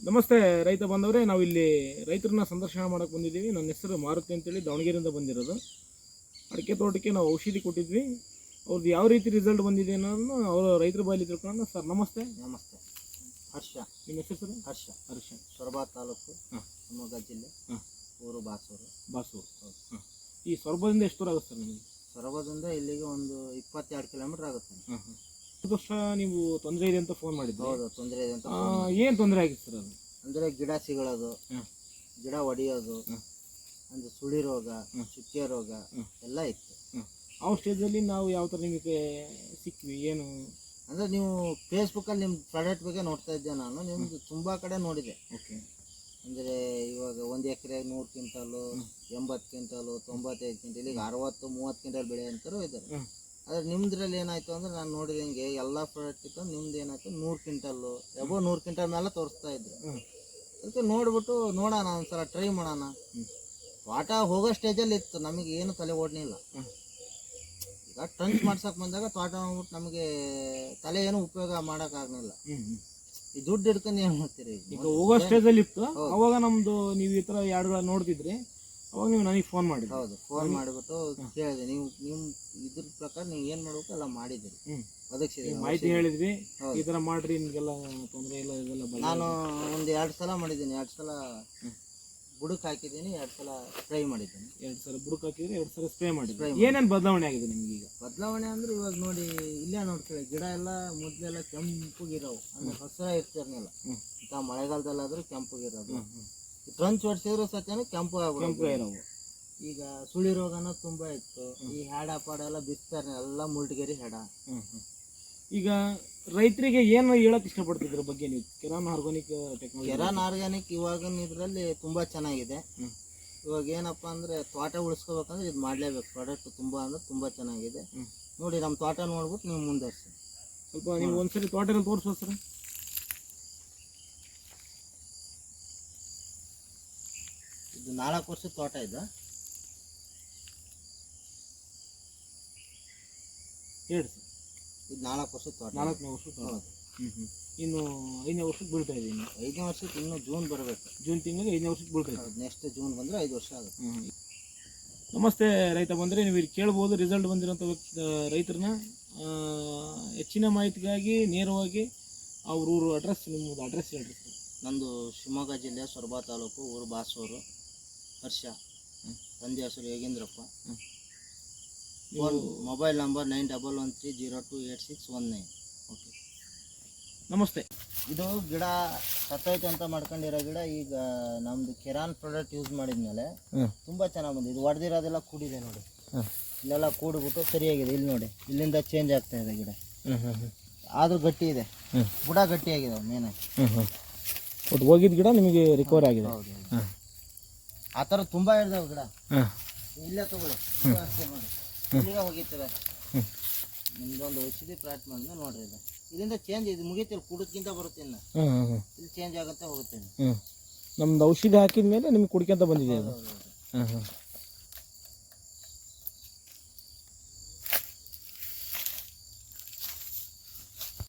ನಮಸ್ತೆ ರೈತ ಬಂದವರೇ ನಾವು ಇಲ್ಲಿ ರೈತರನ್ನ ಸಂದರ್ಶನ ಮಾಡಕ್ಕೆ ಬಂದಿದ್ದೀವಿ. ನನ್ನ ಹೆಸರು ಮಾರುತಿ ಅಂತೇಳಿ ದಾವಣಗೆರೆಯಿಂದ ಬಂದಿರೋದು. ಅಡಿಕೆ ತೋಟಕ್ಕೆ ನಾವು ಔಷಧಿ ಕೊಟ್ಟಿದ್ವಿ. ಅವ್ರದ್ದು ಯಾವ ರೀತಿ ರಿಸಲ್ಟ್ ಬಂದಿದೆ ಅನ್ನೋದನ್ನು ಅವರು ರೈತರ ಬಾಯಲ್ಲಿ ತಿಳ್ಕೊಂಡು ಸರ್ ನಮಸ್ತೆ. ನಮಸ್ತೆ. ಹರ್ಷ. ನಿಮ್ಮ ಹೆಸರು ಸರ್? ಹರ್ಷ. ಹರ್ಷ. ಸೊರಬ ತಾಲೂಕು ಹಾಂ. ಶಿವಮೊಗ್ಗ ಜಿಲ್ಲೆ. ಹಾಂ. ಊರು ಬಾಸೂರು. ಬಾಸೂರು. ಹಾಂ. ಈ ಸೊರಬದಿಂದ ಎಷ್ಟು ದೂರ ಆಗುತ್ತೆ ಸರ್ ನಿಮಗೆ? ಸೊರಬದಿಂದ ಇಲ್ಲಿಗೆ ಒಂದು ಇಪ್ಪತ್ತೆರಡು ಕಿಲೋಮೀಟ್ರ್ ಆಗುತ್ತೆ. ಹಾಂ ಹಾಂ. ನೀವು ತೊಂದರೆ ಇದೆ ಅಂತ ಫೋನ್ ಮಾಡಿದ್ರು? ಹೌದು ತೊಂದರೆ ಇದೆ ಅಂತ ಏನು ತೊಂದರೆ ಆಗಿತ್ತು ಸರ್ ಅದು? ಅಂದರೆ ಗಿಡ ಸಿಗಳೋದು ಗಿಡ ಒಡೆಯೋದು. ಅಂದ್ರೆ ಸುಳಿ ರೋಗ. ಚುಕ್ಕೆ ರೋಗ. ಎಲ್ಲ ಇತ್ತು. ಆ ಸ್ಟೇಜಲ್ಲಿ ನಾವು ಯಾವ ಥರ ನಿಮಗೆ ಸಿಕ್ವಿ ಏನು? ಅಂದರೆ ನೀವು ಫೇಸ್ಬುಕ್ಕಲ್ಲಿ ನಿಮ್ಮ ಪ್ರಾಡಕ್ಟ್ ಬಗ್ಗೆ ನೋಡ್ತಾ ಇದ್ದೆ ನಾನು ನಿಮ್ಮದು ತುಂಬ ಕಡೆ ನೋಡಿದೆ. ಓಕೆ. ಅಂದರೆ ಇವಾಗ ಒಂದು ಎಕರೆ ನೂರು ಕ್ವಿಂಟಲು ಎಂಬತ್ತು ಕ್ವಿಂಟಲು ತೊಂಬತ್ತೈದು ಕ್ವಿಂಟಲ್ ಈಗ ಅರವತ್ತು ಮೂವತ್ತು ಕ್ವಿಂಟಲ್ ಬೆಳೆ ಅಂತಾರೂ ಇದ್ದಾರೆ. ಆದರೆ ನಿಮ್ದ್ರಲ್ಲಿ ಏನಾಯ್ತು ಅಂದ್ರೆ ನಾನು ನೋಡಿದಂಗೆ ಎಲ್ಲ ಪ್ರಾಡಕ್ಟ್ ನಿಮ್ದು ಏನಾಯ್ತು? ನೂರು ಕ್ವಿಂಟಲ್ಲು ಎಬೋ ನೂರು ಕ್ವಿಂಟಲ್ ಮೇಲೆ ತೋರಿಸ್ತಾ ಇದ್ರು. ಅದಕ್ಕೆ ನೋಡ್ಬಿಟ್ಟು ನೋಡೋಣ ಒಂದ್ಸಲ ಟ್ರೈ ಮಾಡೋಣ. ಪಾಠ ಹೋಗೋ ಸ್ಟೇಜಲ್ಲಿ ಇತ್ತು. ನಮಗೆ ಏನು ತಲೆ ಓಡಲಿಲ್ಲ ಹ್ಮ್. ಈಗ ಟ್ರಂಚ್ ಮಾಡ್ಸಕ್ ಬಂದಾಗ ತೋಟ ಹೋಗ್ಬಿಟ್ಟು ನಮಗೆ ತಲೆ ಏನು ಉಪಯೋಗ ಮಾಡೋಕ್ಕಾಗಲಿಲ್ಲ ಈ ದುಡ್ಡು ಹಿಡ್ಕೊಂಡು ಏನು ಮಾಡ್ತೀರಿ? ಈಗ ಹೋಗೋ ಸ್ಟೇಜಲ್ಲಿ ಇತ್ತು. ಅವಾಗ ನಮ್ದು ನೀವು ಈ ಥರ ಯಾರು ನೋಡ್ತಿದ್ರಿ. ಅವಾಗ ನೀವು ನನಗೆ ಫೋನ್ ಮಾಡಿದ್ರಿ. ಹೌದು ಫೋನ್ ಮಾಡಿಬಿಟ್ಟು ಕೇಳಿದೆ. ನೀವು ನಿಮ್ಮ ಇದ್ರ ಪ್ರಕಾರ ನೀವು ಏನು ಮಾಡಬೇಕು ಎಲ್ಲ ಮಾಡಿದ್ದೀರಿ. ಅದಕ್ಕೆ ಮಾಹಿತಿ ಹೇಳಿದ್ವಿ. ಈ ಥರ ಮಾಡ್ರಿ ನಿಮಗೆಲ್ಲ ತೊಂದರೆ ಇಲ್ಲ ಇದೆಲ್ಲ ನಾನು ಒಂದು ಎರಡು ಸಲ ಮಾಡಿದ್ದೀನಿ. ಎರಡು ಸಲ ಬುಡಕ್ಕೆ ಹಾಕಿದ್ದೀನಿ ಎರಡು ಸಲ ಟ್ರೈ ಮಾಡಿದ್ದೀನಿ. ಎರಡು ಸಲ ಬುಡಕ್ ಹಾಕಿದ್ರೆ ಎರಡು ಸಲ ಸ್ಪ್ರೇ ಮಾಡಿ Spray ಏನೇನು ಬದಲಾವಣೆ ಆಗಿದೆ ನಿಮ್ಗೆ ಈಗ? ಬದಲಾವಣೆ ಅಂದ್ರೆ ಇವಾಗ ನೋಡಿ ಇಲ್ಲೇ ನೋಡ್ತೀವಿ ಗಿಡ ಎಲ್ಲ ಮೊದಲೆಲ್ಲ ಕೆಂಪಗಿರೋವು. ಅಂದ್ರೆ ಹಸಿರ ಇರ್ತಿರ್ನಲ್ಲ. ಇಂಥ ಮಳೆಗಾಲದಲ್ಲಾದ್ರೂ ಕೆಂಪಗಿರೋದು. ಟ್ರಂಚ್ ಹೊಡ್ಸಿದ್ರು ಸತ್ಯನ ಕೆಂಪು ಕೆಂಪು ಆಗ್ಬಿಡೋದು. ಈಗ ಸುಳಿ ರೋಗನ ತುಂಬಾ ಇತ್ತು. ಈ ಹೆಡ ಪಾಡ ಎಲ್ಲ ಬಿಸ್ತಾರೆ ಎಲ್ಲ ಮುಳ್ಟಗೇರಿ ಹೆಡ ಹ್ಮ್, ಹ್ಮ್. ಈಗ ರೈತರಿಗೆ ಏನು ಹೇಳಕ್ ಇಷ್ಟಪಡ್ತಿದ್ರ ಬಗ್ಗೆ ನೀವು? ಕಿರಾನ್ ಆರ್ಗಾನಿಕ್ ಟೆಕ್ನಾಲಜಿ ಕೆರಾನ್ ಆರ್ಗ್ಯಾನಿಕ್ ಇವಾಗಿನ ಇದರಲ್ಲಿ ತುಂಬಾ ಚೆನ್ನಾಗಿದೆ. ಹ್ಮ್. ಇವಾಗ ಏನಪ್ಪ ಅಂದ್ರೆ ತೋಟ ಉಳಿಸ್ಕೋಬೇಕಂದ್ರೆ ಇದು ಮಾಡ್ಲೇಬೇಕು. ಪ್ರಾಡಕ್ಟ್ ತುಂಬಾ ಅಂದ್ರೆ ತುಂಬಾ ಚೆನ್ನಾಗಿದೆ. ಹ್ಮ್. ನೋಡಿ ನಮ್ಮ ತೋಟ ನೋಡ್ಬಿಟ್ಟು ನೀವು ಮುಂದರ್ಸಿ ಸ್ವಲ್ಪ ನೀವು ಒಂದ್ಸರಿ ತೋಟನ ತೋರಿಸೋ ಸರ್. ನಾಲ್ಕು ವರ್ಷದ ತೋಟ ಇದು. ಹೇಳಿ ಸರ್ ಇದು ನಾಲ್ಕು ವರ್ಷದ ತೋಟ. ನಾಲ್ಕನೇ ವರ್ಷದ ತೋಟ. ಇನ್ನು ಐದನೇ ವರ್ಷಕ್ಕೆ ಬೀಳ್ತಾ ಇದೆ ಇನ್ನು. ಐದನೇ ವರ್ಷಕ್ಕೆ ಇನ್ನು ಜೂನ್ ಬರಬೇಕು. ಜೂನ್ ತಿಂಗಳಿಗೆ ಐದನೇ ವರ್ಷಕ್ಕೆ ಬೀಳ್ತಾ ಇದೆ. ನೆಕ್ಸ್ಟ್ ಜೂನ್ ಬಂದರೆ ಐದು ವರ್ಷ ಆಗುತ್ತೆ. ನಮಸ್ತೆ ರೈತ ಬಂದರೆ ನೀವು ಇಲ್ಲಿ ಕೇಳ್ಬೋದು ರಿಸಲ್ಟ್ ಬಂದಿರೋಂಥ ವ್ಯಕ್ತಿ ರೈತರನ್ನ. ಹೆಚ್ಚಿನ ಮಾಹಿತಿಗಾಗಿ ನೇರವಾಗಿ ಅವ್ರ ಊರು ಅಡ್ರೆಸ್ ನಿಮ್ಮದು ಅಡ್ರೆಸ್ ಹೇಳ್ರಿ. ಸರ್ ನಂದು ಶಿವಮೊಗ್ಗ ಜಿಲ್ಲೆ ಸೊರಬ ತಾಲೂಕು ಊರು ಬಾಸೂರು. ಹರ್ಷ. ತಂದೆ ಹೆಸರು Yogendrappa. Mobile number nine double one three zero two eight six one nine. Okay. ನಮಸ್ತೆ. ಇದು ಗಿಡ ಸತ್ತೈತೆ ಅಂತ ಮಾಡ್ಕೊಂಡಿರೋ ಗಿಡ ಈಗ ನಮ್ದು ಕೆರಾನ್ ಪ್ರಾಡಕ್ಟ್ ಯೂಸ್ ಮಾಡಿದ್ಮೇಲೆ ತುಂಬಾ ತುಂಬ ಚೆನ್ನಾಗಿ ಬಂದಿದೆ. ಇದು ಒಡೆದಿರೋದೆಲ್ಲ ಕೂಡಿದೆ ನೋಡಿ. ಇಲ್ಲೆಲ್ಲ ಕೂಡಿಬಿಟ್ಟು ಸರಿಯಾಗಿದೆ. ಇಲ್ಲಿ ನೋಡಿ ಇಲ್ಲಿಂದ ಚೇಂಜ್ ಆಗ್ತಾ ಇದೆ ಗಿಡ. ಆದ್ರೂ ಗಟ್ಟಿ ಇದೆ. ಬುಡ ಗಟ್ಟಿಯಾಗಿದೆ ಮೇನಾಗಿ ಹೋಗಿದ್ದ ಗಿಡ ನಿಮಗೆ ರಿಕವರ್ ಆಗಿದೆ. ಆ ಥರ ತುಂಬ ಇರ್ತಾವೆ ಗಿಡ. ಇಲ್ಲೇ ತಗೊಳ್ಳಿ. ಹ್ಮ್. ನಿಮ್ದೊಂದು ಔಷಧಿ ಪ್ಲಾಟ್ ಮಾಡಿದ್ಮೇಲೆ ನೋಡ್ರಿ ಇದು. ಇದರಿಂದ ಚೇಂಜ್ ಇದು ಮುಗಿತಿಲ್ಲ ಕುಡಿದ್ಕಿಂತ ಬರುತ್ತೆ ಇನ್ನು. ಇಲ್ಲಿ ಚೇಂಜ್ ಆಗುತ್ತೆ ಹೋಗುತ್ತೆ. ನಮ್ದು ಔಷಧಿ ಹಾಕಿದ ಮೇಲೆ ನಿಮ್ಗೆ ಕುಡ್ಕೊಂತ ಬಂದಿದೆ ಅದು. ಹಾಂ ಹಾಂ